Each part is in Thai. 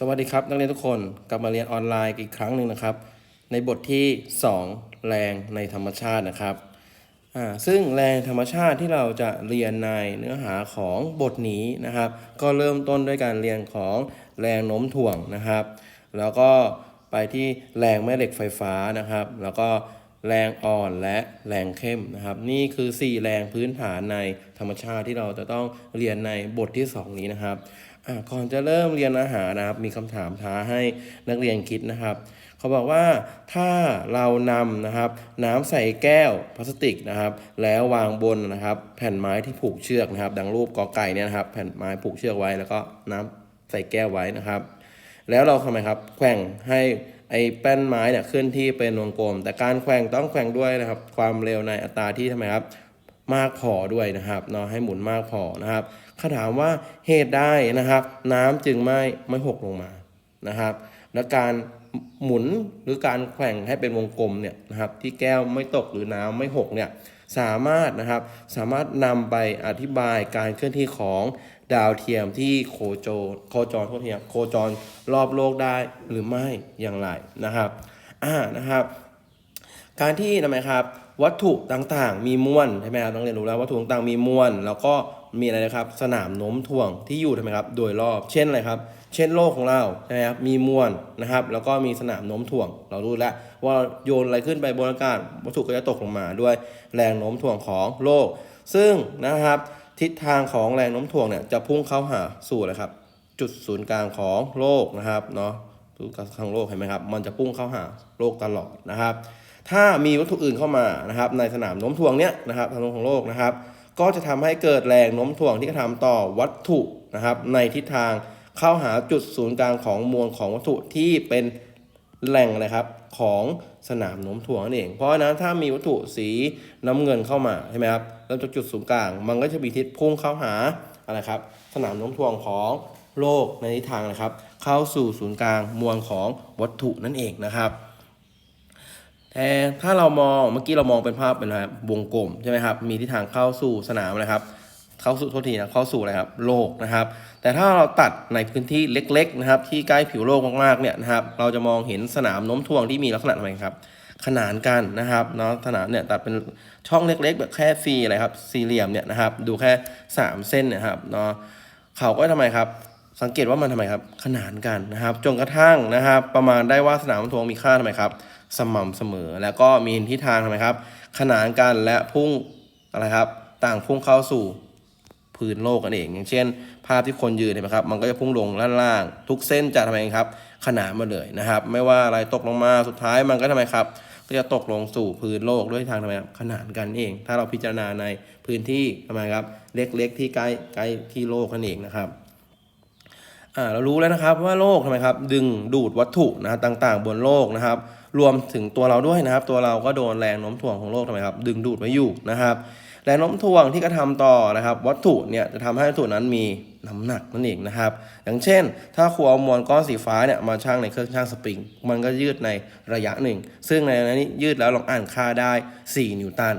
สวัสดีครับ นักเรียนทุกคนกลับมาเรียนออนไลน์อีกครั้งหนึ่งนะครับ ในบทที่ 2 แรงในธรรมชาตินะครับอ่าซึ่งแรงธรรมชาติที่เราจะเรียนในเนื้อหาของบทนี้นะครับ ก็เริ่มต้นด้วยการเรียนของแรงโน้มถ่วงนะครับ แล้วก็ไปที่แรงแม่เหล็กไฟฟ้านะครับ แล้วก็แรงอ่อนและแรงเข้มนะครับ นี่คือ 4 แรงพื้นฐานในธรรมชาติที่เราจะต้องเรียนในบทที่ 2 นี้นะครับ ก่อนจะเริ่มเรียนอาหารนะครับ มีคำถามท้าให้นักเรียนคิดนะครับ เขาบอกว่าถ้าเรานำนะครับ น้ำใส่แก้วพลาสติกนะครับ แล้ววางบนนะครับ แผ่นไม้ที่ผูกเชือกนะครับ ดังรูปกอไก่เนี่ยนะครับ แผ่นไม้ผูกเชือกไว้ แล้วก็น้ำใส่แก้วไว้นะครับ แล้วเราทำไมครับแขว่งให้ไอ้แป้นไม้เนี่ยเคลื่อนที่เป็นวงกลม แต่การแขว่งต้องแขว่งด้วยนะครับ ความเร็วในอัตราที่ทำไมครับมากพอด้วยนะครับเนาะให้หมุนมากพอนะครับ ขาถามว่าเหตุใดนะครับ น้ำจึงไม่ไม่หกลงมานะครับ และการหมุนหรือการแขว่งให้เป็นวงกลมเนี่ยนะครับ ที่แก้วไม่ตกหรือน้ำไม่หกเนี่ยสามารถนะครับสามารถนำไปอธิบายการเคลื่อนที่ของดาวเทียมที่โคโจโคจรโทษทีครับโคจรรอบโลกได้หรือไม่อย่างไรนะครับอ่านะครับ การที่ทำไมครับ วัตถุต่างๆ มีมวลใช่ไหมครับต้องเรียนรู้แล้ววัตถุต่างๆมีมวลแล้วก็ มีอะไรนะครับสนามโน้มถ่วงที่อยู่ทำไมครับโดยรอบ เช่นอะไรครับ เช่นโลกของเราใช่ไหมครับมีมวลนะครับ แล้วก็มีสนามโน้มถ่วง เรารู้แล้วว่าโยนอะไรขึ้นไปบนอากาศวัตถุก็จะตกลงมาด้วยแรงโน้มถ่วงของโลก ซึ่งนะครับทิศทางของแรงโน้มถ่วงเนี่ยจะพุ่งเข้าหาสู่อะไรครับ จุดศูนย์กลางของโลกนะครับเนาะศูนย์กลางของโลกเห็นไหมครับ มันจะพุ่งเข้าหาโลกตลอดนะครับ ถ้ามีวัตถุอื่นเข้ามานะครับ ในสนามโน้มถ่วงเนี้ยนะครับทางโลกของโลกนะครับ ก็จะทำให้เกิดแรงโน้มถ่วงที่กระทำต่อวัตถุนะครับ ในทิศทางเข้าหาจุดศูนย์กลางของมวลของวัตถุที่เป็นแหล่งอะไรครับของสนามโน้มถ่วงนั่นเอง เพราะฉะนั้นถ้ามีวัตถุสีน้ำเงินเข้ามาใช่ไหมครับแล้วจากจุดศูนย์กลาง มันก็จะมีทิศพุ่งเข้าหาอะไรครับ สนามโน้มถ่วงของโลกในทิศทางนะครับ เข้าสู่ศูนย์กลางมวลของวัตถุนั่นเองนะครับ ถ้าเรามองเมื่อกี้เรามองเป็นภาพเป็นอะไรบวงกลมใช่ไหมครับ มีทิศทางเข้าสู่สนามนะครับ เข้าสู่โทษทีนะเข้าสู่อะไรครับโลกนะครับ แต่ถ้าเราตัดในพื้นที่เล็ก ๆ นะครับ ที่ใกล้ผิวโลกมากๆเนี่ยนะครับ เราจะมองเห็นสนามโน้มถ่วงที่มีลักษณะอะไรครับ ขนานกันนะครับเนาะสนามเนี่ยตัดเป็นช่องเล็กๆแบบแค่ซีอะไรครับสี่เหลี่ยมเนี่ยนะครับ ดูแค่ 3 เส้นนะครับเนาะเขาก็ทำไมครับสังเกตว่ามันทำไมครับ ขนานกันนะครับ จนกระทั่งนะครับ ประมาณได้ว่าสนามโน้มถ่วงมีค่าทำไมครับ สม่ำเสมอ แล้วก็มีทิศทางทำไมครับ ขนานกันและพุ่งอะไรครับ ต่างพุ่งเข้าสู่พื้นโลกกันเอง อย่างเช่น ภาพที่คนยืนเห็นไหมครับ มันก็จะพุ่งลงด้านล่างทุกเส้นจะทำไมครับ ขนานมาเลยนะครับ ไม่ว่าอะไรตกลงมาสุดท้ายมันก็ทำไมครับ ก็จะตกลงสู่พื้นโลกด้วยทางทำไมครับขนานกันเอง ถ้าเราพิจารณาในพื้นที่ทำไมครับ เล็กๆ ที่ใกล้ใกล้ที่โลกนั่นเองนะครับเรารู้แล้วนะครับว่าโลกทำไมครับ ดึงดูดวัตถุนะฮะต่างๆ บนโลกนะครับ รวมถึงตัวเราด้วยนะครับ ตัวเราก็โดนแรงโน้มถ่วงของโลกทำไมครับ ดึงดูดไว้อยู่นะครับแรงโน้มถ่วงที่กระทำต่อนะครับ วัตถุเนี่ยจะทำให้วัตถุนั้นมีน้ำหนักนั่นเองนะครับ อย่างเช่น ถ้าครูเอามวลก้อนสีฟ้าเนี่ยมาชั่งในเครื่องชั่งสปริง มันก็ยืดในระยะหนึ่ง ซึ่งในนั้นยืดแล้วลองอ่านค่าได้ 4 นิวตัน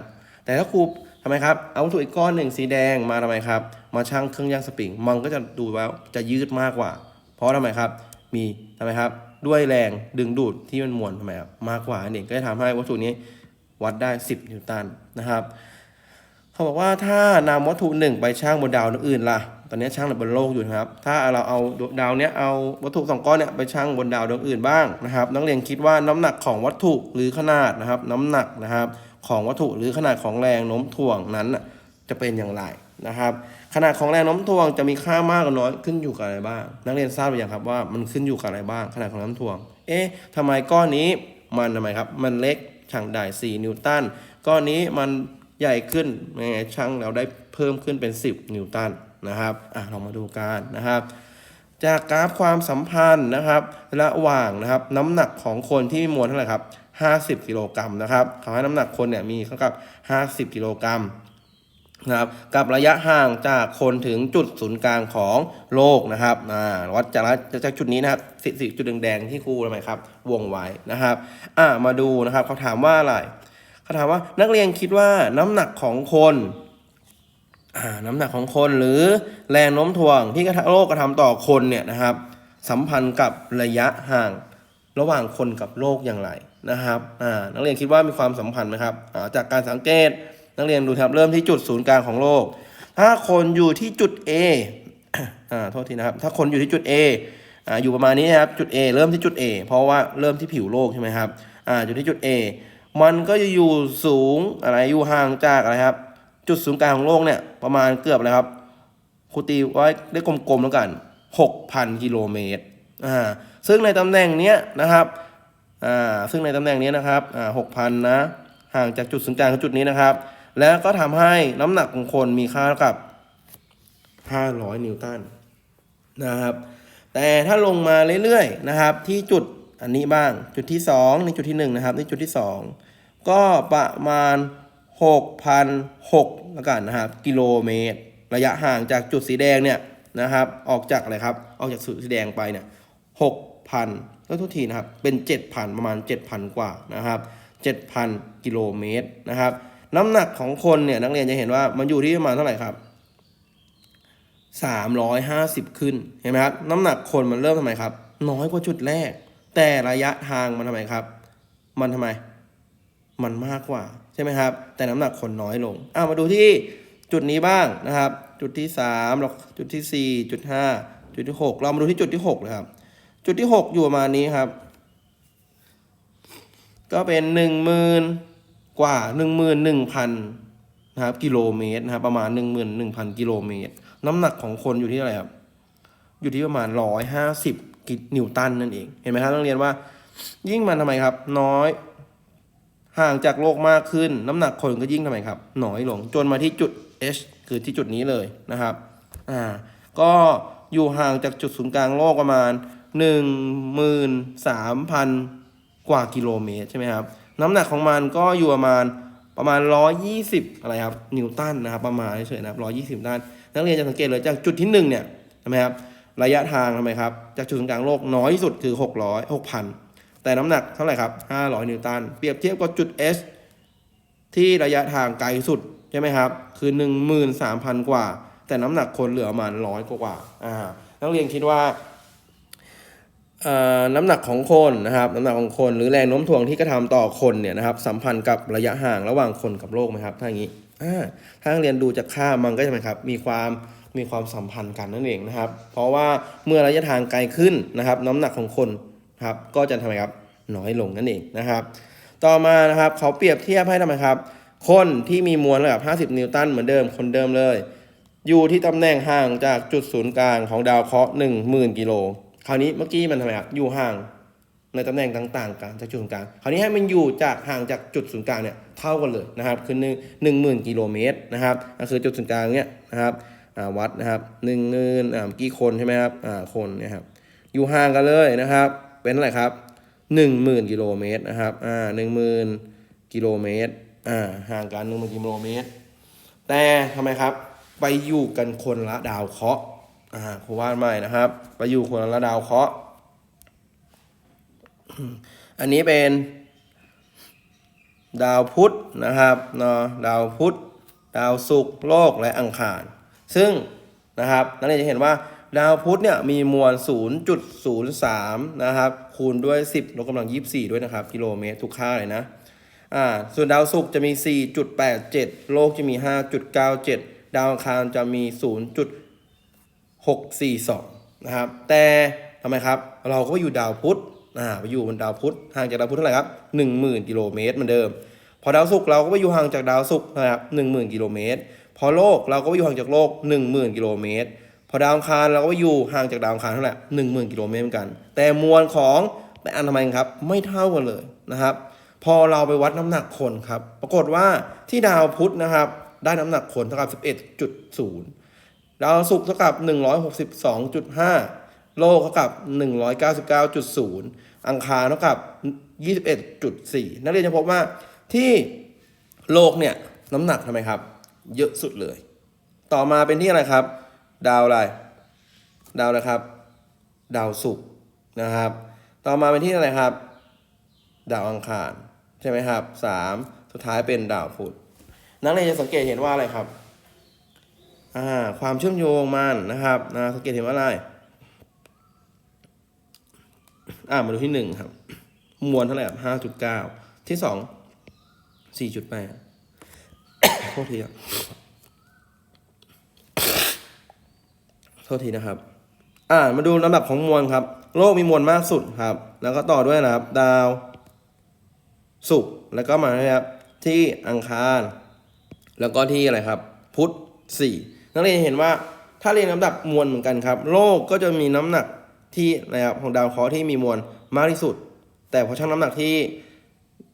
แต่ถ้าครูทำไมครับ เอาวัตถุอีกก้อนหนึ่งสีแดงมาทำไมครับ มาชั่งเครื่องย่างสปริง มันก็จะดูว่าจะยืดมากกว่า เพราะทำไมครับ มีทำไมครับ ด้วยแรงดึงดูดที่มันมวลทำไมครับมากกว่านั่นเองก็จะทำให้วัตถุนี้วัดได้ 10 นิวตันนะครับ เขาบอกว่าถ้านำวัตถุหนึ่งไปช่างบนดาวดวงอื่นล่ะ ตอนนี้ช่างบนโลกอยู่นะครับ ถ้าเราเอาดาวเนี้ยเอาวัตถุสองก้อนเนี้ยไปช่างบนดาวดวงอื่นบ้างนะครับ นักเรียนคิดว่าน้ำหนักของวัตถุหรือขนาดนะครับ น้ำหนักนะครับของวัตถุหรือขนาดของแรงโน้มถ่วงนั้น จะเป็นอย่างไรนะครับ ขนาดของแรงโน้มถ่วงจะมีค่ามากหรือน้อยขึ้นอยู่กับอะไรบ้าง นักเรียนทราบหรือยังครับว่ามันขึ้นอยู่กับอะไรบ้าง ขนาดของน้ำถ่วง เอ๊ะทำไมก้อนนี้มันทำไมครับ มันเล็กช่างได้ 4 นิวตันก้อนนี้มันใหญ่ขึ้นยังไงช่างเราได้เพิ่มขึ้นเป็น 10 นิวตันนะครับอะเรามาดูกันนะครับจากกราฟความสัมพันธ์นะครับระหว่างนะครับน้ำหนักของคนที่มีมวลเท่าไหร่ครับ 50 กิโลกรัมนะครับเขาให้น้ำหนักคนเนี่ยมีเท่ากับ 50 กิโลกรัม นะครับกับระยะห่างจากคนถึงจุดศูนย์กลางของโลกนะครับอ่าวัดจากจากจุดนี้นะครับสิสิจุดแดงๆที่ครูทำไมครับ วงไว้นะครับอ่ามาดูนะครับเขาถามว่าอะไรเขาถามว่านักเรียนคิดว่าน้ำหนักของคนอ่าน้ำหนักของคนหรือแรงโน้มถ่วงที่กระทโลกกระทำต่อคนเนี่ยนะครับ สัมพันธ์กับระยะห่างระหว่างคนกับโลกอย่างไรนะครับอ่านักเรียนคิดว่ามีความสัมพันธ์ไหมครับอ่าจากการสังเกต นักเรียนดูครับเริ่มที่จุดศูนย์กลางของโลก ถ้าคนอยู่ที่จุด A อ่าโทษทีนะครับ ถ้าคนอยู่ที่จุด A อ่าอยู่ประมาณนี้นะครับจุด A เริ่มที่จุด A เพราะว่าเริ่มที่ผิวโลกใช่ไหมครับอ่าอยู่ที่จุด A มันก็จะอยู่สูงอะไรอยู่ห่างจากอะไรครับ จุดศูนย์กลางของโลกเนี่ยประมาณเกือบเลยครับครูตีไว้ได้กลมๆแล้วกัน 6,000 กิโลเมตรอ่าซึ่งในตำแหน่งเนี้ยนะครับอ่าซึ่งในตำแหน่งนี้นะครับอ่า6,000นะห่างจากจุดศูนย์กลางของจุดนี้นะครับ แล้วก็ทำให้น้ำหนักของคนมีค่ากับ 500 นิวตันนะครับ แต่ถ้าลงมาเรื่อยๆนะครับ ที่จุดอันนี้บ้างจุดที่2นี่จุดที่ 1 นะครับในจุดที่ 2 ก็ประมาณ 6,006แล้วกันนะครับ กิโลเมตร ระยะห่างจากจุดสีแดงเนี่ยนะครับ ออกจากอะไรครับ ออกจากจุดสีแดงไปเนี่ย6,000ก็ทุกทีนะครับ เป็น 7,000 ประมาณ 7,000 กว่านะครับ 7,000 กิโลเมตรนะครับ น้ำหนักของคนเนี่ยนักเรียนจะเห็นว่ามันอยู่ที่ประมาณเท่าไหร่ครับ350 ขึ้นเห็นไหมครับน้ำหนักคนมันเริ่มทำไมครับ น้อยกว่าจุดแรก แต่ระยะทางมันทำไมครับ มันทำไม มันมากกว่าใช่ไหมครับ แต่น้ำหนักคนน้อยลงอ่ามาดูที่จุดนี้บ้างนะครับ จุดที่3เราจุดที่ 4 จุด 5 จุดที่ 6 เรามาดูที่จุดที่6เลยครับ จุดที่ 6 อยู่ประมาณนี้ครับ ก็เป็นหนึ่งหมื่น กว่าหนึ่งหมื่นหนึ่งพันนะครับกิโลเมตรนะครับประมาณหนึ่งหมื่นหนึ่งพันกิโลเมตร น้ำหนักของคนอยู่ที่อะไรครับอยู่ที่ประมาณร้อยห้าสิบนิวตันนั่นเองเห็นไหมครับนักเรียนว่า ยิ่งมันทำไมครับ น้อย ห่างจากโลกมากขึ้น น้ำหนักคนก็ยิ่งทำไมครับน้อยลงจนมาที่จุด H คือที่จุดนี้เลยนะครับอ่าก็อยู่ห่างจากจุดศูนย์กลางโลกประมาณหนึ่งหมื่นสามพันกว่ากิโลเมตรใช่ไหมครับ น้ำหนักของมันก็อยู่ประมาณประมาณร้อยี่สิบอะไรครับ นิวตันนะครับ ประมาณเฉยๆนะครับร้อยี่สิบตัน นักเรียนจะสังเกตเลยจากจุดที่หนึ่งเนี่ยใช่ไหมครับ ระยะทางทำไมครับ จากจุดศูนย์กลางโลกน้อยที่สุดคือหกร้อยหกพันแต่น้ำหนักเท่าไหร่ครับ 500 นิวตัน เปรียบเทียบกับจุด S ที่ระยะทางไกลสุดใช่ไหมครับ คือ 13,000 กว่า แต่น้ำหนักคนเหลือประมาณร้อยกว่า อ่า นักเรียนคิดว่า น้ำหนักของคนนะครับน้ำหนักของคนหรือแรงโน้มถ่วงที่กระทำต่อคนเนี่ยนะครับสัมพันธ์กับระยะห่างระหว่างคนกับโลกไหมครับถ้าอย่างนี้ถ้าเรียนดูจากค่ามันก็จะไหมครับมีความมีความสัมพันธ์กันนั่นเองนะครับ เพราะว่าเมื่อระยะทางไกลขึ้นนะครับ น้ำหนักของคนครับก็จะทำไมครับน้อยลงนั่นเองนะครับ ต่อมานะครับเขาเปรียบเทียบให้ทำไมครับ คนที่มีมวลระดับ 50 นิวตันเหมือนเดิมคนเดิมเลย อยู่ที่ตำแหน่งห่างจากจุดศูนย์กลางของดาวเคราะห์10,000 กิโล คราวนี้เมื่อกี้มันทำไมครับอยู่ห่างในตำแหน่งต่างๆกันจากจุดศูนย์กลาง คราวนี้ให้มันอยู่จากห่างจากจุดศูนย์กลางเนี่ยเท่ากันเลยนะครับ คือหนึ่งหนึ่งหมื่นกิโลเมตรนะครับก็คือจุดศูนย์กลางเนี่ยนะครับวัดนะครับหนึ่งหมื่นกี้คนใช่ไหมครับคนนี่ยครับอยู่ห่างกันเลยนะครับ เป็นเท่าไรครับหนึ่งหมื่นกิโลเมตรนะครับอ่าหนึ่งหมื่นกิโลเมตรอ่าห่างกันหนึ่งหมื่นกิโลเมตร แต่ทำไมครับ ไปอยู่กันคนละดาวเคราะห์ อ่าครูวาดใหม่นะครับไปอยู่คนละดาวเคราะห์อันนี้เป็นดาวพุธนะครับเนาะดาวพุธดาวศุกร์โลกและอังคาร ซึ่งนะครับนักเรียนจะเห็นว่าดาวพุธเนี่ยมีมวล 0.03 นะครับ คูณด้วย 10ลบกำลัง 24 ด้วยนะครับ กิโลเมตรทุกค่าเลยนะอ่าส่วนดาวศุกร์จะมี 4.87 โลกจะมี 5.97 ดาวอังคารจะมี 0 642นะครับแต่ทำไมครับเราก็อยู่ดาวพุธอ่าไปอยู่บนดาวพุธห่างจากดาวพุธเท่าไหร่ครับ10,000กิโลเมตรเหมือนเดิม พอดาวศุกร์เราก็ไปอยู่ห่างจากดาวศุกร์นะครับ10,000กิโลเมตรพอโลกเราก็ไปอยู่ห่างจากโลก 10,000กิโลเมตรพอดาวอังคารเราก็ไปอยู่ห่างจากดาวอังคารเท่าไหร่10,000กิโลเมตรเหมือนกัน แต่มวลของแต่อันทำไมครับไม่เท่ากันเลยนะครับ พอเราไปวัดน้ำหนักคนครับ ปรากฏว่าที่ดาวพุธนะครับ ได้น้ำหนักคนเท่ากับ11.0 ดาวศุกร์เท่ากับ 162.5 โลกเท่ากับ 199.0 อังคารเท่ากับ 21.4 นักเรียนจะพบว่าที่โลกเนี่ยน้ำหนักทำไมครับ เยอะสุดเลย ต่อมาเป็นที่อะไรครับ ดาวอะไร ดาวอะไรครับ ดาวศุกร์นะครับ ต่อมาเป็นที่อะไรครับ ดาวอังคาร ใช่ไหมครับสามสุดท้ายเป็นดาวพุธนักเรียนจะสังเกตเห็นว่าอะไรครับ ความเชื่อมโยงมันนะครับนะสังเกตเห็นว่าอะไรอ่ามาดูที่หนึ่งครับ มวลเท่าไหร่ครับห้าจุดเก้าที่สองสี่จุดแปดโทษทีครับโทษทีนะครับ อ่ามาดูลำดับของมวลครับ โลกมีมวลมากสุดครับ แล้วก็ต่อด้วยนะครับ ดาวศุกร์แล้วก็มานะครับที่อังคาร แล้วก็ที่อะไรครับ พุธสี่ นักเรียนเห็นว่าถ้าเรียนลำดับมวลเหมือนกันครับ โลกก็จะมีน้ำหนักที่นะครับของดาวเคราะห์ที่มีมวลมากที่สุด แต่พอชั่งน้ำหนักที่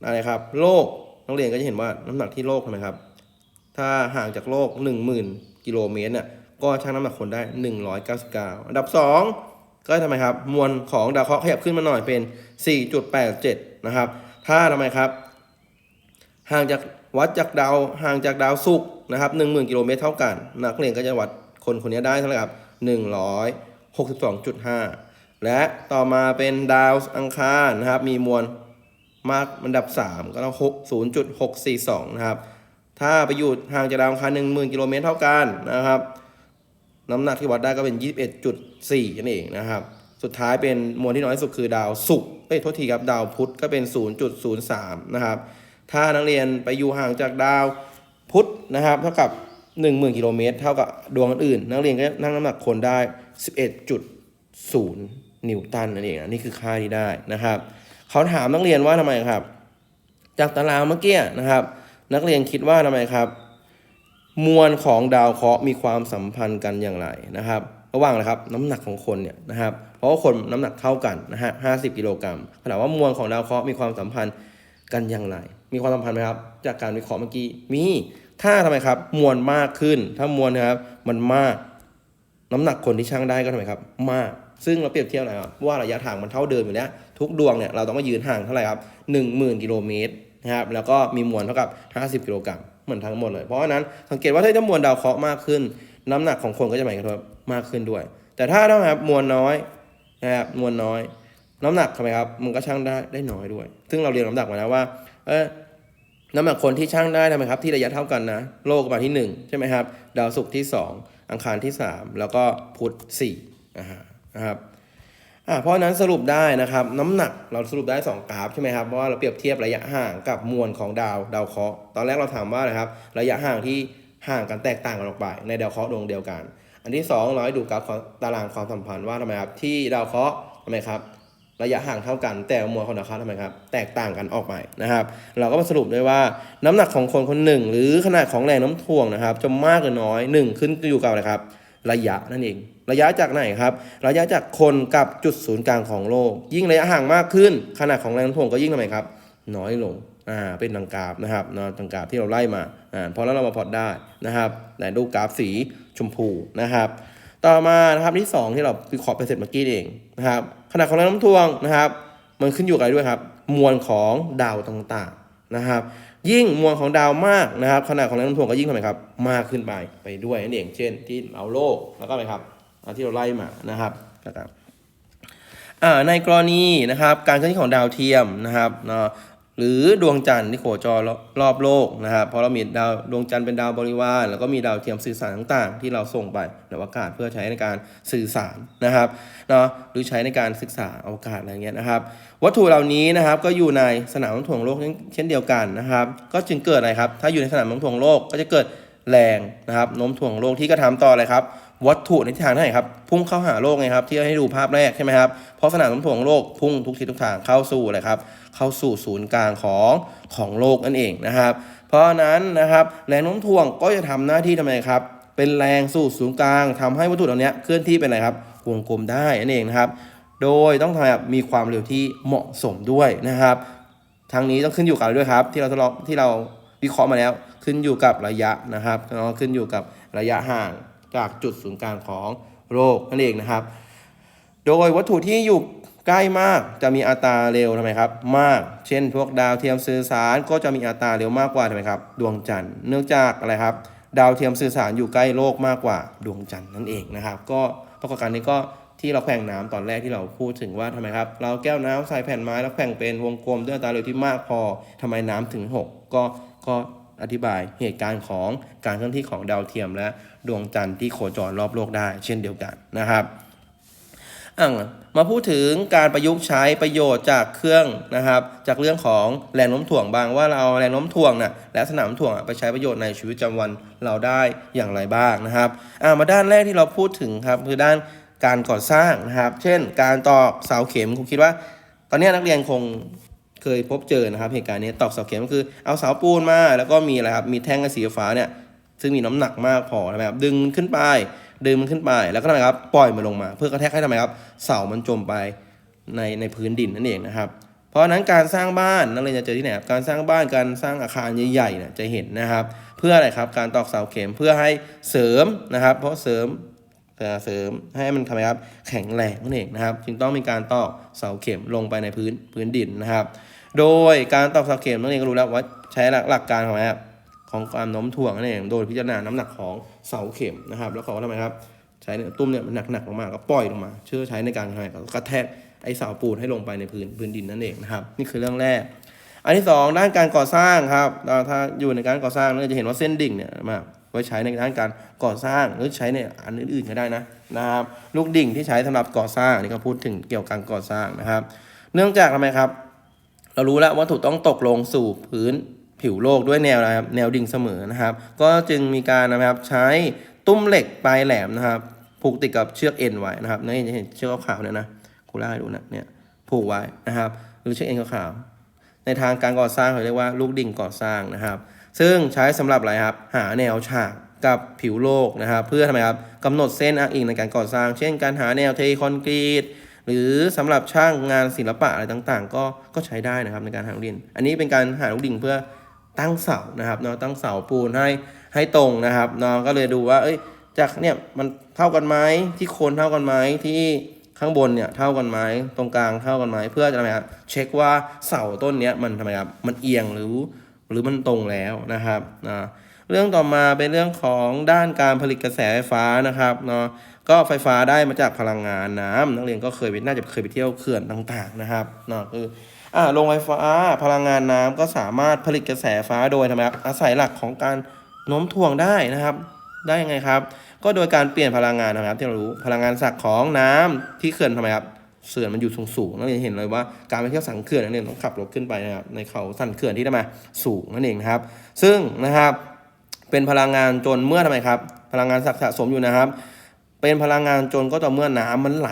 อะไรครับ โลกนักเรียนก็จะเห็นว่าน้ำหนักที่โลกทำไมครับ ถ้าห่างจากโลก 10,000 กิโลเมตรเนี่ยก็ชั่งน้ำหนักคนได้ 199 อันดับ 2 ก็ทำไมครับ มวลของดาวเคราะห์ขยับขึ้นมาหน่อยเป็น 4.87 นะครับ ถ้าทำไมครับ ห่างจากวัดจากดาวห่างจากดาวศุกร์นะครับ10,000กิโลเมตรเท่ากัน นักเรียนก็จะวัดคนคนนี้ได้เท่าไหร่ครับ162.5และต่อมาเป็นดาวอังคารนะครับ มีมวลมากอันดับ 3 ก็ต้อง0.642 นะครับ ถ้าไปอยู่ห่างจากดาวอังคาร10,000 กิโลเมตรเท่ากันนะครับ น้ำหนักที่วัดได้ก็เป็น 21.4นั่นเองนะครับ สุดท้ายเป็นมวลที่น้อยที่สุดคือดาวศุกร์เอ้ยโทษทีครับ ดาวพุธก็เป็น 0.03 นะครับ ถ้านักเรียนไปอยู่ห่างจากดาวพุธนะครับเท่ากับ 10,000กิโลเมตรเท่ากับดวงอื่น นักเรียนก็นั่งน้ำหนักคนได้ 11.0 นิวตันนั่นเองนะนี่คือค่าที่ได้นะครับเขาถามนักเรียนว่าทำไมครับ จากตารางเมื่อกี้นะครับ นักเรียนคิดว่าทำไมครับ มวลของดาวเคราะห์มีความสัมพันธ์กันอย่างไรนะครับระหว่างนะครับน้ำหนักของคนเนี่ยนะครับ เพราะว่าคนน้ำหนักเท่ากันนะฮะห้าสิบกิโลกรัมถามว่ามวลของดาวเคราะห์มีความสัมพันธ์กันอย่างไรมีความสัมพันธ์ไหมครับ จากการวิเคราะห์เมื่อกี้มีถ้าทำไมครับ มวลมากขึ้น ถ้ามวลนะครับ มันมาก น้ำหนักคนที่ชั่งได้ก็ทำไมครับ มาก ซึ่งเราเปรียบเทียบนะครับว่าระยะทางมันเท่าเดิมอยู่แล้ว ทุกดวงเนี่ยเราต้องมายืนห่างเท่าไหร่ครับหนึ่งหมื่นกิโลเมตรนะครับแล้วก็มีมวลเท่ากับ 50กิโลกรัมเหมือนทั้งหมดเลย เพราะฉะนั้นสังเกตว่าถ้ามวลดาวเคราะห์มากขึ้น น้ำหนักของคนก็จะหมายความว่ามากขึ้นด้วย แต่ถ้าถ้าครับมวลน้อยนะครับมวลน้อย น้ำหนักทำไมครับมันก็ชั่งได้ได้น้อยด้วย ซึ่งเราเรียนลำดับมาแล้วว่า เออน้ำหนักคนที่ชั่งได้ทำไมครับ ที่ระยะเท่ากันนะ โลกมาที่หนึ่งใช่ไหมครับ ดาวศุกร์ที่สองอังคารที่สามแล้วก็พุธสี่นะฮะนะครับอ่าเพราะนั้นสรุปได้นะครับ น้ำหนักเราสรุปได้สองกราฟใช่ไหมครับเพราะว่าเราเปรียบเทียบระยะห่างกับมวลของดาวดาวเคราะห์ตอนแรกเราถามว่านะครับ ระยะห่างที่ห่างกันแตกต่างกันออกไป ในดาวเคราะห์ดวงเดียวกัน อันที่สองเราให้ดูกราฟตารางความสัมพันธ์ว่าทำไมครับที่ดาวเคราะห์ทำไมครับ ระยะห่างเท่ากัน แต่มวลของดาวเคราะห์ทำไมครับ แตกต่างกันออกไปนะครับ เราก็มาสรุปด้วยว่าน้ำหนักของคนคนหนึ่ง หรือขนาดของแรงโน้ำถ่วงนะครับ จะมากหรือน้อยหนึ่งขึ้นอยู่กับอะไรครับ ระยะนั่นเอง ระยะจากไหนครับ ระยะจากคนกับจุดศูนย์กลางของโลก ยิ่งระยะห่างมากขึ้น ขนาดของแรงโน้ำถ่วงก็ยิ่งทำไมครับ น้อยลงอ่าเป็นดังกราฟนะครับนะดังกราฟที่เราไล่มาอ่าพอแล้วเรามาพอดได้นะครับแต่ดูกราฟสีชมพูนะครับ ต่อมานะครับที่สองที่เราวิเคราะห์ไปเสร็จเมื่อกี้เองนะครับ ขนาดของแรงโน้ำถ่วงนะครับ มันขึ้นอยู่กับอะไรด้วยครับ มวลของดาวต่างๆนะครับ ยิ่งมวลของดาวมากนะครับ ขนาดของแรงโน้ำถ่วงก็ยิ่งทำไมครับ มากขึ้นไปไปด้วยนั่นเองเช่น ที่เอาโลกแล้วก็อะไรครับที่เราไล่มานะครับนะครับในกรณีนะครับการเคลื่อนที่ของดาวเทียมนะครับเนาะ หรือดวงจันทร์ที่โคจรรอบโลกนะครับเพราะเรามีดาวดวงจันทร์เป็นดาวบริวาร แล้วก็มีดาวเทียมสื่อสารต่างๆ ที่เราส่งไปในอวกาศเพื่อใช้ในการสื่อสารนะครับเนาะหรือใช้ในการศึกษาอวกาศอะไรเงี้ยนะครับ วัตถุเหล่านี้นะครับก็อยู่ในสนามโน้มถ่วงโลกเช่นเดียวกันนะครับ ก็จึงเกิดอะไรครับ ถ้าอยู่ในสนามโน้มถ่วงโลกก็จะเกิดแรงนะครับโน้มถ่วงโลกที่กระทำต่ออะไรครับ วัตถุในทิศทางไหนครับพุ่งเข้าหาโลกไงครับที่ให้ดูภาพแรกใช่ไหมครับเพราะสนามน้มถ่วงโลกพุ่งทุกทิศทุกทางเข้าสู่อะไรครับเข้าสู่ศูนย์กลางของของโลกนั่นเองนะครับ เพราะนั้นนะครับแรงโน้มถ่วงก็จะทำหน้าที่ทำไมครับเป็นแรงสู่ศูนย์กลางทำให้วัตถุเหล่านี้เคลื่อนที่เป็นอะไรครับวงกลมได้นั่นเองนะครับ โดยต้องทำแบบมีความเร็วที่เหมาะสมด้วยนะครับทางนี้ต้องขึ้นอยู่กับอะไรด้วยครับ ที่เราทดลองที่เราวิเคราะห์มาแล้วขึ้นอยู่กับระยะนะครับแล้วก็ขึ้นอยู่กับระยะห่าง จากจุดศูนย์กลางของโลกนั่นเองนะครับ โดยวัตถุที่อยู่ใกล้มากจะมีอัตราเร็วทำไมครับ มาก เช่น พวกดาวเทียมสื่อสารก็จะมีอัตราเร็วมากกว่าทำไมครับ ดวงจันทร์เนื่องจากอะไรครับ ดาวเทียมสื่อสารอยู่ใกล้โลกมากกว่าดวงจันทร์นั่นเองนะครับ ก็ปรากฏการณ์นี้ก็ที่เราแข่งน้ำตอนแรกที่เราพูดถึงว่าทำไมครับ เราแก้วน้ำใส่แผ่นไม้แล้วแข่งเป็นวงกลมด้วยอัตราเร็วที่มากพอทำไมน้ำถึงหกก็ก็อธิบายเหตุการณ์ของการเคลื่อนที่ของดาวเทียมและ ดวงจันทร์ที่โคจรรอบโลกได้ เช่นเดียวกันนะครับอะมาพูดถึงการประยุกต์ใช้ประโยชน์จากเครื่องนะครับ จากเรื่องของแรงโน้มถ่วงบางว่าเราแรงโน้มถ่วงน่ะและสนามถ่วงไปใช้ประโยชน์ในชีวิตประจำวันเราได้อย่างไรบ้างนะครับอะมาด้านแรกที่เราพูดถึงครับคือด้านการก่อสร้างนะครับ เช่น การตอกเสาเข็มผมคิดว่า ตอนนี้นักเรียนคงเคยพบเจอนะครับเหตุการณ์นี้ตอกเสาเข็มก็คือเอาเสาปูนมาแล้วก็มีอะไรครับมีแท่งสีฟ้าเนี่ย ซึ่งมีน้ำหนักมากพอนะครับดึงมันขึ้นไป ดึงมันขึ้นไปแล้วก็ทำไมครับปล่อยมันลงมา เพื่อกระแทกให้ทำไมครับเสามันจมไปในในพื้นดินนั่นเองนะครับ เพราะฉะนั้นการสร้างบ้านนักเรียนจะเจอที่ไหนครับการสร้างบ้านการสร้างอาคารใหญ่ๆเนี่ยจะเห็นนะครับ เพื่ออะไรครับการตอกเสาเข็มเพื่อให้เสริมนะครับ เพราะเสริมเอ่อเสริมให้มันทำไมครับแข็งแรงนั่นเองนะครับ จึงต้องมีการตอกเสาเข็มลงไปในพื้นพื้นดินนะครับ โดยการตอกเสาเข็มนักเรียนก็รู้แล้วว่าใช้หลักหลักการของอะไรครับ ของความโน้มถ่วงนั่นเอง โดยพิจารณาน้ำหนักของเสาเข็มนะครับ แล้วเขาทำไมครับ ใช้ตุ้มเนี่ยมันหนักๆมากก็ปล่อยลงมา เชื่อใช้ในการทำไมกระแทกไอเสาปูนให้ลงไปในพื้นพื้นดินนั่นเองนะครับ นี่คือเรื่องแรก อันที่สองด้านการก่อสร้างครับ ถ้าอยู่ในการก่อสร้างเราจะเห็นว่าเส้นดิ่งเนี่ยมาไว้ใช้ในด้านการก่อสร้างหรือใช้ในอันอื่นๆก็ได้นะนะครับ ลูกดิ่งที่ใช้สำหรับก่อสร้างนนี่ก็พูดถึงเกี่ยวกับการก่อสร้างนะครับ เนื่องจากทำไมครับ เรารู้แล้ววัตถุต้องตกลงสู่พื้น ผิวโลกด้วยแนวอะไรครับแนวดิ่งเสมอนะครับ ก็จึงมีการนะครับใช้ตุ้มเหล็กปลายแหลมนะครับ ผูกติดกับเชือกเอ็นไว้นะครับนี่จะเห็นเชือกขาวเนี่ยนะครูล่าให้ดูนะเนี่ยผูกไว้นะครับ หรือเชือกเอ็นขาวในทางการก่อสร้างเขาเรียกว่าลูกดิ่งก่อสร้างนะครับ ซึ่งใช้สำหรับอะไรครับหาแนวฉากกับผิวโลกนะครับ เพื่อทำไมครับกำหนดเส้นอ้างอิงในการก่อสร้าง เช่น การหาแนวเทคอนกรีตหรือสำหรับช่างงานศิลปะอะไรต่างๆ ก็ก็ใช้ได้นะครับในการหาลูกดิ่งอันนี้เป็นการหาลูกดิ่งเพื่อ ตั้งเสานะครับเนาะตั้งเสาปูนให้ให้ตรงนะครับเนาะก็เลยดูว่า เอ้ยจากเนี่ยมันเท่ากันไหมที่โคนเท่ากันไหมที่ข้างบนเนี่ยเท่ากันไหมตรงกลางเท่ากันไหมเพื่อจะทำไมครับเช็คว่าเสาต้นเนี้ยมันทำไมครับมันเอียงหรือหรือมันตรงแล้วนะครับนะเรื่องต่อมาเป็นเรื่องของด้านการผลิตกระแสไฟฟ้านะครับเนาะก็ไฟฟ้าได้มาจากพลังงานน้ำนักเรียนก็เคยไปน่าจะเคยไปเที่ยวเขื่อนต่างๆนะครับเนาะคือ อ่าโรงไฟฟ้าพลังงานน้ำก็สามารถผลิตกระแสไฟฟ้าโดยทำไมครับอาศัยหลักของการโน้มถ่วงได้นะครับ ได้ยังไงครับ ก็โดยการเปลี่ยนพลังงานนะครับ ที่เรารู้พลังงานสักของน้ำที่เขื่อนทำไมครับเขื่อนมันอยู่สูงๆนักเรียนเห็นเลยว่าการไปเที่ยวสันเขื่อนนักเรียนต้องขับรถขึ้นไปนะครับในเขาสันเขื่อนที่ทำไมสูงนั่นเองครับ ซึ่งนะครับเป็นพลังงานจนเมื่อทำไมครับ พลังงานสะสมอยู่นะครับ เป็นพลังงานจนก็ต่อเมื่อน้ำมันไหล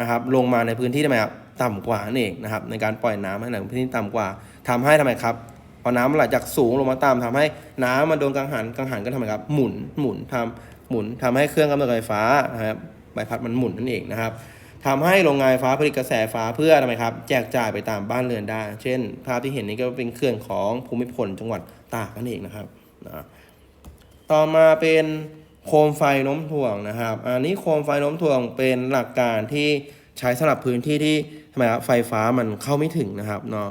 นะครับ ลงมาในพื้นที่ทำไมครับ ต่ำกว่านั่นเองนะครับในการปล่อยน้ำให้ในพื้นที่ต่ำกว่าทำให้ทำไมครับพอน้ำมันไหลจากสูงลงมาต่ำทำให้น้ำมันโดนกังหันกังหันก็ทำไมครับหมุนหมุนทำหมุนทำให้เครื่องกำเนิดไฟฟ้านะครับใบพัดมันหมุนนั่นเองนะครับทำให้โรงงานไฟฟ้าผลิตกระแสไฟฟ้าเพื่อทำไมครับแจกจ่ายไปตามบ้านเรือนได้ เช่น ภาพที่เห็นนี้ก็เป็นเครื่องของภูมิพลจังหวัดตากนั่นเองนะครับนะต่อมาเป็นโคมไฟโน้มถ่วงนะครับ อันนี้โคมไฟโน้มถ่วงเป็นหลักการที่ใช้สำหรับพื้นที่ที่ ทำไมครับไฟฟ้ามันเข้าไม่ถึงนะครับเนาะ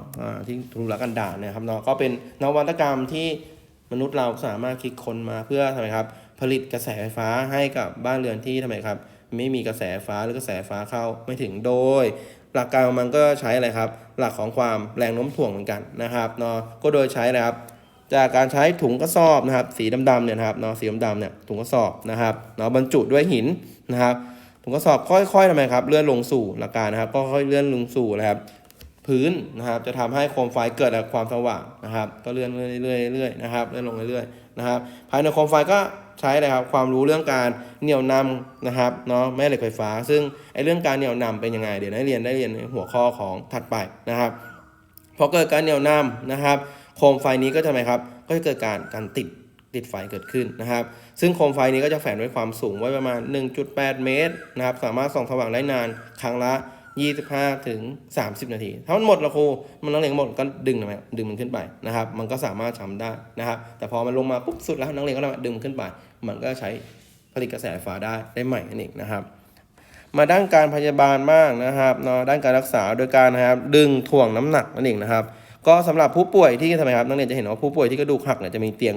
ที่ทุรกันดารเนะครับเนาะก็เป็นนวัตกรรมที่มนุษย์เราสามารถคิดค้นมาเพื่อทำไมครับผลิตกระแสไฟฟ้าให้กับบ้านเรือนที่ทำไมครับไม่มีกระแสไฟฟ้าหรือกระแสไฟฟ้าเข้าไม่ถึงโดย หลักการของมันก็ใช้อะไรครับ หลักของความแรงโน้มถ่วงเหมือนกันนะครับเนาะก็โดยใช้นะครับ จากการใช้ถุงกระสอบนะครับ สีดำๆเนี่ยครับเนาะสีดำๆเนี่ยถุงกระสอบนะครับเนาะบรรจุด้วยหินนะครับ ถุงกระสอบค่อยๆทำไมครับเลื่อนลงสู่หลักการนะครับ ก็ค่อยเลื่อนลงสู่นะครับ พื้นนะครับ จะทำให้โคมไฟเกิดความสว่างนะครับ ก็เลื่อนเรื่อยๆเรื่อยๆนะครับเลื่อนลงเรื่อยๆนะครับ ภายในโคมไฟก็ใช้อะไรครับความรู้เรื่องการเหนี่ยวนำนะครับเนาะแม่เหล็กไฟฟ้า ซึ่งไอ้เรื่องการเหนี่ยวนำเป็นยังไงเดี๋ยวได้เรียนได้เรียนในหัวข้อของถัดไปนะครับพอเกิดการเหนี่ยวนำนะครับ โคมไฟนี้ก็จะทำไมครับ ก็จะเกิดการการติด ติดไฟเกิดขึ้นนะครับ ซึ่งโคมไฟนี้ก็จะแฝงด้วยความสูงไว้ประมาณ 1.8 เมตรนะครับ สามารถส่องสว่างได้นานครั้งละ 25 ถึง 30 นาที ถ้ามันหมดและครู มันนักเรียนหมดก็ดึงทำไมดึงมันขึ้นไปนะครับ มันก็สามารถทำได้นะครับ แต่พอมันลงมาปุ๊บสุดแล้วนักเรียนก็ทำไมดึงมันขึ้นไป มันก็ใช้ผลิตกระแสไฟฟ้าได้ได้ใหม่นั่นเองนะครับ มาด้านการพยาบาลบ้างนะครับเนาะด้านการรักษาโดยการนะครับดึงถ่วงน้ำหนักนั่นเองนะครับ ก็สำหรับผู้ป่วยที่ทำไมครับนักเรียนจะเห็นว่าผู้ป่วยที่กระดูกหักเนี่ยจะมีเตียง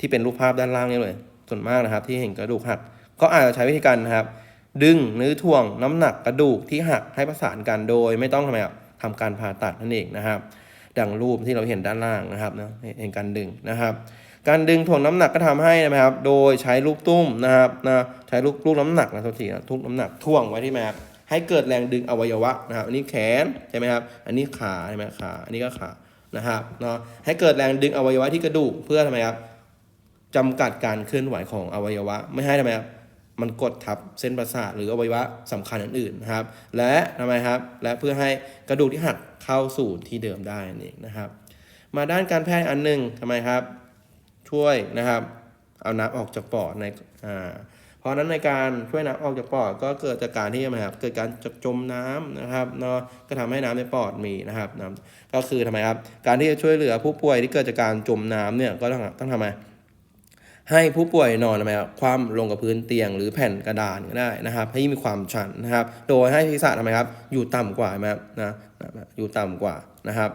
ที่เป็นรูปภาพด้านล่างนี่เลย ส่วนมากนะครับ ที่เห็นกระดูกหัก ก็อาจจะใช้วิธีการนะครับ ดึงหรือถ่วงน้ำหนักกระดูกที่หักให้ประสานกันโดย ไม่ต้องทำไมครับทำการผ่าตัดนั่นเองนะครับ ดังรูปที่เราเห็นด้านล่างนะครับนะเห็นการดึงนะครับ การดึงถ่วงน้ำหนักก็ทำให้นะครับ โดยใช้ลูกตุ้มนะครับนะใช้ลูกลูกน้ำหนักนะทุกทีนะทุกน้ำหนักถ่วงไว้ที่แมครับให้เกิดแรงดึงอวัยวะนะครับ อันนี้แขนใช่ไหมครับ อันนี้ขาใช่ไหมขา อันนี้ก็ขานะครับเนาะให้เกิดแรงดึงอวัยวะที่กระดูกเพื่อทำไมครับ จำกัดการเคลื่อนไหวของอวัยวะ ไม่ให้ทำไมครับมันกดทับเส้นประสาทหรืออวัยวะสำคัญอื่นๆนะครับ และทำไมครับ และเพื่อให้กระดูกที่หักเข้าสู่ที่เดิมได้นั่นเองนะครับ มาด้านการแพทย์อันหนึ่งทำไมครับ ช่วยนะครับ เอาน้ำออกจากปอดในอ่าเพราะฉะนั้นในการช่วยน้ำออกจากปอดก็เกิดจากการที่ทำไมครับเกิดการจมน้ำนะครับเนาะก็ทำให้น้ำในปอดมีนะครับน้ำก็คือทำไมครับ การที่จะช่วยเหลือผู้ป่วยที่เกิดจากการจมน้ำเนี่ยก็ต้องต้องทำไม ให้ผู้ป่วยนอนทำไมครับคว่ำลงกับพื้นเตียงหรือแผ่นกระดานก็ได้นะครับ ให้มีความชันนะครับ โดยให้ศีรษะทำไมครับ อยู่ต่ำกว่าไหมครับนะอยู่ต่ำกว่านะครับ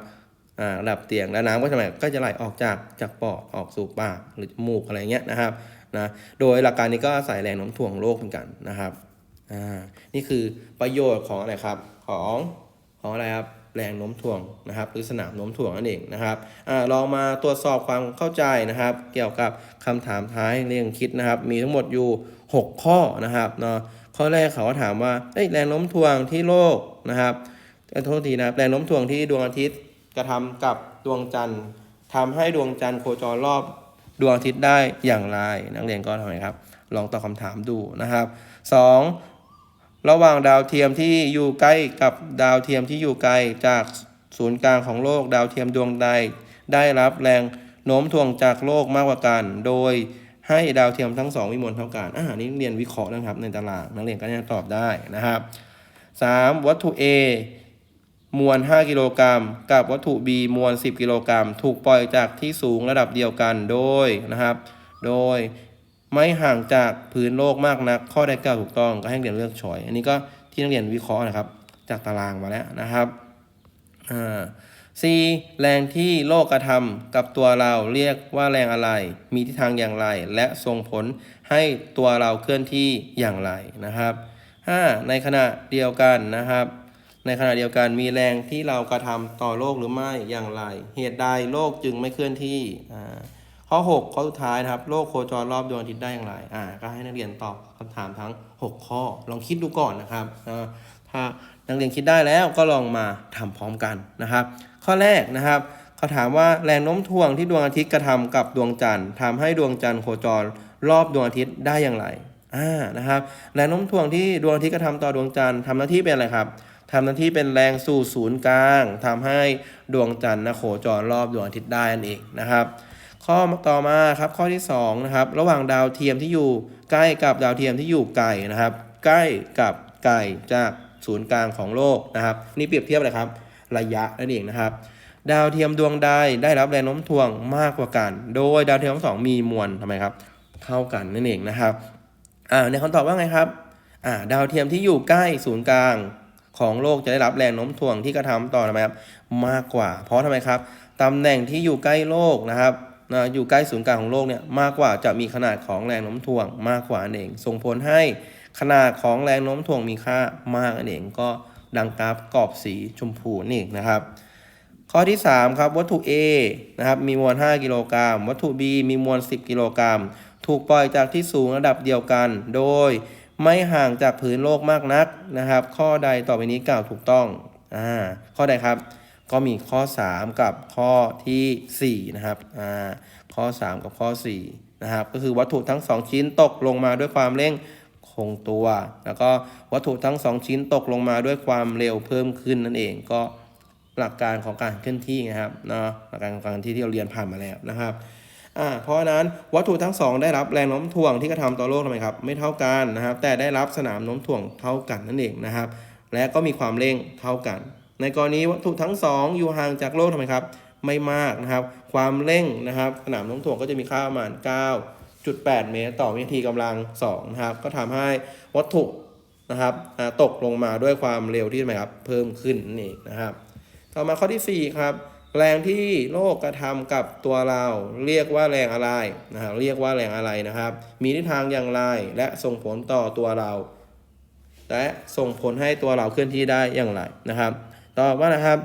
อ่าระดับเตียงแล้วน้ำก็ทำไมก็จะไหลออกจากจากปอดออกสู่ปากหรือจมูกอะไรเงี้ยนะครับนะโดยหลักการนี้ก็อาศัยแรงโน้มถ่วงโลกเหมือนกันนะครับอ่านี่คือประโยชน์ของอะไรครับของของอะไรครับ แรงโน้มถ่วงนะครับ หรือสนามโน้มถ่วงนั่นเองนะครับอลองมาตรวจสอบความเข้าใจนะครับ เกี่ยวกับคำถามท้ายเรียงคิดนะครับ มีทั้งหมดอยู่ 6 ข้อนะครับเนาะข้อแรกเขาถามว่าเอ้แรงโน้มถ่วงที่โลกนะครับเอ้ยโทษทีนะครับแรงโน้มถ่วงที่ดวงอาทิตย์กระทำกับดวงจันทร์ทำให้ดวงจันทร์โคจรรอบดวงอาทิตย์ได้อย่างไร นักเรียนก็ทำไมครับ ลองตอบคำถามดูนะครับ 2. ระหว่างดาวเทียมที่อยู่ใกล้กับดาวเทียมที่อยู่ไกลจากศูนย์กลางของโลกดาวเทียมดวงใด ได้รับแรงโน้มถ่วงจากโลกมากกว่ากัน โดยให้ดาวเทียมทั้งสองมีมวลเท่ากันอ่านี่เรียนวิเคราะห์นะครับในตารางนักเรียนก็จะตอบได้นะครับ 3. วัตถุ A มวล 5 กิโลกรัมกับวัตถุ B มวล 10 กิโลกรัมถูกปล่อยจากที่สูงระดับเดียวกันโดยนะครับ โดย ไม่ห่างจากพื้นโลกมากนัก ข้อใดกล่าวถูกต้องก็ให้นักเรียนเลือกช้อย อันนี้ก็ที่นักเรียนวิเคราะห์นะครับ จากตารางมาแล้วนะครับอ่า C แรงที่โลกกระทำกับตัวเราเรียกว่าแรงอะไร มีทิศทางอย่างไร และส่งผลให้ตัวเราเคลื่อนที่อย่างไรนะครับ 5. ในขณะเดียวกันนะครับ ในขณะเดียวกันมีแรงที่เรากระทำต่อโลกหรือไม่อย่างไร เหตุใดโลกจึงไม่เคลื่อนที่อ่า ข้อ 6 ข้อสุดท้ายนะครับโลกโคจรรอบดวงอาทิตย์ได้อย่างไรอ่าก็ให้นักเรียนตอบคำถามทั้ง 6 ข้อลองคิดดูก่อนนะครับอ่าถ้านักเรียนคิดได้แล้วก็ลองมาทำพร้อมกันนะครับ ข้อแรกนะครับเขาถามว่าแรงโน้มถ่วงที่ดวงอาทิตย์กระทำกับดวงจันทร์ทำให้ดวงจันทร์โคจรรอบดวงอาทิตย์ได้อย่างไรอ่านะครับแรงโน้มถ่วงที่ดวงอาทิตย์กระทำต่อดวงจันทร์ทำหน้าที่เป็นอะไรครับทำหน้าที่เป็นแรงสู่ศูนย์กลางทำให้ดวงจันทร์นะโคจรรอบดวงอาทิตย์ได้นั่นเองนะครับ ข้อต่อมาครับข้อที่2นะครับระหว่างดาวเทียมที่อยู่ ใกล้กับดาวเทียมที่อยู่ไกลนะครับ ใกล้กับไกลจากศูนย์กลางของโลกนะครับ นี่เปรียบเทียบอะไรครับ ระยะนั่นเองนะครับ ดาวเทียมดวงใดได้รับแรงโน้มถ่วงมากกว่ากัน โดยดาวเทียมทั้งสองมีมวลทำไมครับ เท่ากันนั่นเองนะครับอ่าในคำตอบว่าไงครับอ่าดาวเทียมที่อยู่ใกล้ศูนย์กลางของโลกจะได้รับแรงโน้มถ่วงที่กระทำต่อทำไมครับมากกว่า เพราะทำไมครับตำแหน่งที่อยู่ใกล้โลกนะครับ นะอยู่ใกล้ศูนย์กลางของโลกเนี่ยมากกว่าจะมีขนาดของแรงโน้มถ่วงมากกว่านั่นเอง ส่งผลให้ขนาดของแรงโน้มถ่วงมีค่ามากนั่นเองก็ดังกราฟกรอบสีชมพูนี่นะครับ ข้อที่ 3 ครับ วัตถุ A นะครับมีมวล 5 กิโลกรัมวัตถุ B มีมวล 10 กิโลกรัมถูกปล่อยจากที่สูงระดับเดียวกัน โดยไม่ห่างจากพื้นโลกมากนักนะครับ ข้อใดต่อไปนี้กล่าวถูกต้องอ่าข้อใดครับ ก็มีข้อ 3 กับข้อทีสี่4นะครับอ่าข้อ 3 กับข้อ4นะครับก็คือวัตถุทั้ง 2 ชิ้นตกลงมาด้วยความเร่งคงตัว แล้วก็วัตถุทั้ง 2 ชิ้นตกลงมาด้วยความเร็วเพิ่มขึ้นนั่นเองก็หลักการของการเคลื่อนที่นะครับเนาะหลักการของการที่ที่เราเรียนผ่านมาแล้วนะครับอ่าเพราะฉะนั้นวัตถุทั้งสองได้รับแรงโน้มถ่วงที่กระทำต่อโลกทำไมครับไม่เท่ากันนะครับ แต่ได้รับสนามโน้มถ่วงเท่ากันนั่นเองนะครับ และก็มีความเร่งเท่ากัน ในกรณีวัตถุทั้งสองอยู่ห่างจากโลกทำไมครับ ไม่มากนะครับ ความเร่งนะครับสนามน้มถ่วงก็จะมีค่าประมาณ 9.8 เมตร ต่อวินาทีกำลัง2นะครับ ก็ทำให้วัตถุนะครับตกลงมาด้วยความเร็วที่ทำไมครับเพิ่มขึ้นนั่นะครับ ต่อมาข้อที่ 4 ครับแรงที่โลกกระทำกับตัวเราเรียกว่าแรงอะไรนะครับเรียกว่าแรงอะไรนะครับ มีทิศทางอย่างไรและส่งผลต่อตัวเรา และส่งผลให้ตัวเราเคลื่อนที่ได้อย่างไรนะครับ ตอบว่านะครับ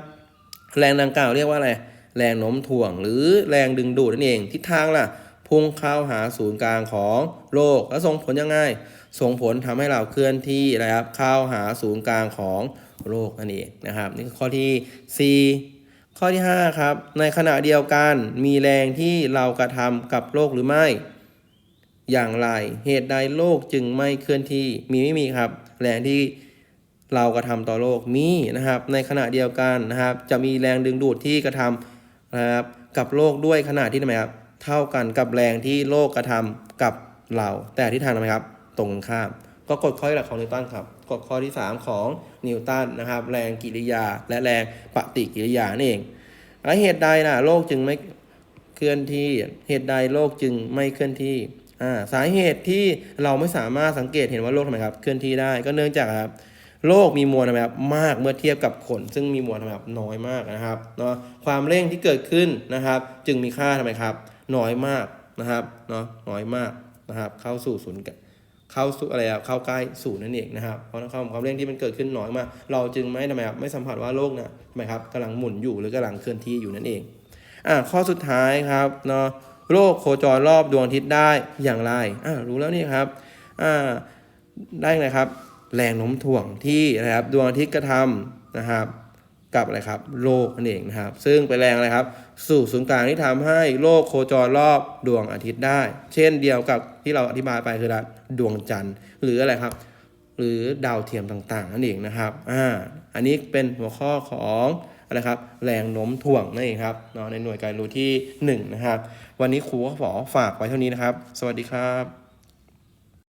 แรงดังกล่าวเรียกว่าอะไร แรงโน้มถ่วง หรือแรงดึงดูดนั่นเอง ทิศทางล่ะ พุ่งเข้าหาศูนย์กลางของโลก แล้วส่งผลยังไง ส่งผลทำให้เราเคลื่อนที่นะครับ เข้าหาศูนย์กลางของโลกนั่นเองนะครับ นี่คือข้อที่ 4 ข้อที่ 5 ครับ ในขณะเดียวกันมีแรงที่เรากระทำกับโลกหรือไม่ อย่างไร เหตุใดโลกจึงไม่เคลื่อนที่ มีไม่มีครับ แรงที่ เรากระทำต่อโลกมีนะครับ ในขณะเดียวกันนะครับ จะมีแรงดึงดูดที่กระทำนะครับกับโลกด้วยขนาดที่ทำไมครับเท่ากันกับแรงที่โลกกระทำกับเรา แต่ที่ทางทำไมครับ ตรงข้าม ก็กฎข้อหลักของนิวตันครับกฎข้อที่ 3 ของนิวตันนะครับ แรงกิริยาและแรงปฏิกิริยานั่นเองและเหตุใดล่ะโลกจึงไม่เคลื่อนที่เหตุใดโลกจึงไม่เคลื่อนที่อ่าสาเหตุที่เราไม่สามารถสังเกตเห็นว่าโลกทำไมครับ เคลื่อนที่ได้ก็เนื่องจากครับ โลกมีมวลนะครับมากเมื่อเทียบกับขน ซึ่งมีมวลทำไมครับน้อยมากนะครับเนาะความเร่งที่เกิดขึ้นนะครับ จึงมีค่าทำไมครับ น้อยมากนะครับเนาะน้อยมากนะครับ เข้าสู่ศูนย์เข้าสู่อะไรอะเข้าใกล้ศูนย์นั่นเองนะครับเพราะความความเร่งที่มันเกิดขึ้นน้อยมาก เราจึงไม่ทำไมครับไม่สัมผัสว่าโลกเนี่ยทำไมครับกำลังหมุนอยู่หรือกำลังเคลื่อนที่อยู่นั่นเองอะข้อสุดท้ายครับเนาะโลกโคจรรอบดวงอาทิตย์ได้อย่างไรอะรู้แล้วนี่ครับอ่าได้ไงครับ แรงโน้มถ่วงที่นะครับดวงอาทิตย์กระทำนะครับ กับอะไรครับ โลกนั่นเองนะครับ ซึ่งเป็นแรงอะไรครับ สู่ศูนย์กลางที่ทำให้โลกโคจรรอบดวงอาทิตย์ได้ เช่นเดียวกับที่เราอธิบายไปคือะดวงจันทร์หรืออะไรครับ หรือดาวเทียมต่างๆนั่นเองนะครับอ่าอันนี้เป็นหัวข้อของอะไรครับแรงโน้มถ่วงนั่นเองครับเนาะในหน่วยการรู้ที่ 1 นะครับ วันนี้ครูก็ขอฝากไว้เท่านี้นะครับ สวัสดีครับ